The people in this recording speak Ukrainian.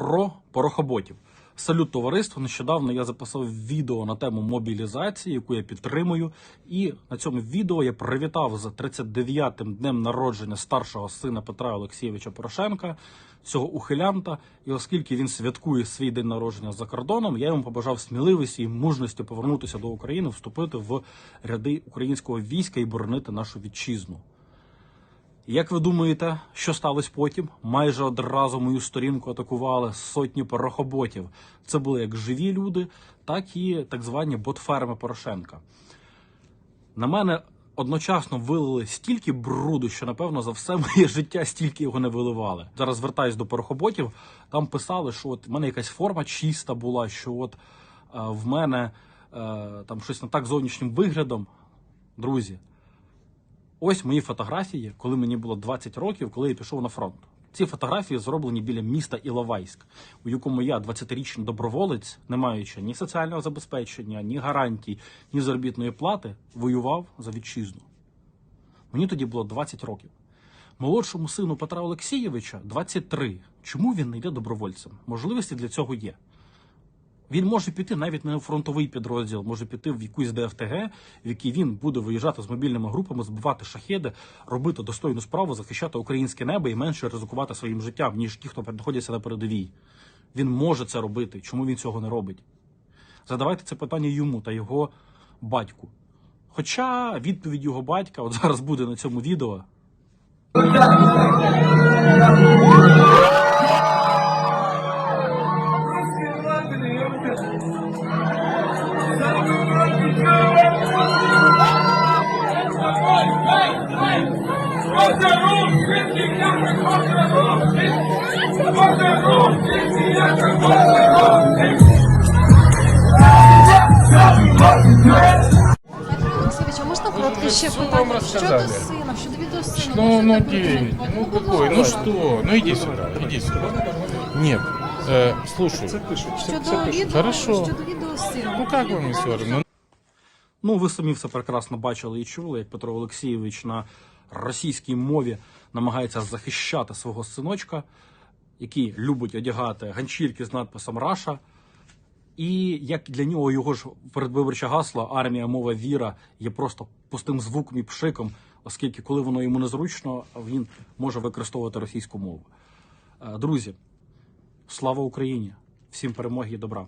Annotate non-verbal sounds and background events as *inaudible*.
про порохоботів. Салют товариство. Нещодавно я записав відео на тему мобілізації, яку я підтримую. І на цьому відео я привітав за 39-м днем народження старшого сина Петра Олексійовича Порошенка, цього ухилянта. І оскільки він святкує свій день народження за кордоном, я йому побажав сміливості і мужності повернутися до України, вступити в ряди українського війська і боронити нашу вітчизну. Як ви думаєте, що сталося потім? Майже одразу мою сторінку атакували сотні порохоботів. Це були як живі люди, так і так звані ботферми Порошенка. На мене одночасно вилили стільки бруду, що напевно за все *laughs* моє життя стільки його не виливали. Зараз звертаюсь до порохоботів. Там писали, що от в мене якась форма чиста була, що от е, в мене е, там щось не так зовнішнім виглядом. Друзі, Ось мої фотографії, коли мені було 20 років, коли я пішов на фронт. Ці фотографії зроблені біля міста Іловайськ, у якому я 20-річний доброволець, не маючи ні соціального забезпечення, ні гарантій, ні заробітної плати, воював за вітчизну. Мені тоді було 20 років. Молодшому сину Петра Олексійовича 23. Чому він не йде добровольцем? Можливості для цього є. Він може піти навіть не у фронтовий підрозділ, може піти в якусь ДФТГ, в якій він буде виїжджати з мобільними групами, збивати шахеди, робити достойну справу, захищати українське небо і менше ризикувати своїм життям, ніж ті, хто знаходяться на передовій. Він може це робити. Чому він цього не робить? Задавайте це питання йому та його батьку. Хоча відповідь його батька от зараз буде на цьому відео. Олексійович, а можна коротке ще что вам рассказали? щодо сина, щодо відео сина? Ну, Можете ну, так девять. Ну, какой? Ну что? Ну, иди сюда, иди сюда. Нет, э, слушай, Щодо відео, Хорошо. щодо відео сина. ну как вам не все равно? Ну, ви самі все прекрасно бачили і чули, як Петро Олексійович на російській мові намагається захищати свого синочка, який любить одягати ганчірки з надписом Раша. І як для нього його ж передвиборче гасло армія, мова, віра є просто пустим звуком і пшиком, оскільки коли воно йому незручно, він може використовувати російську мову. Е, Друзі, слава Україні! Всім перемоги і добра!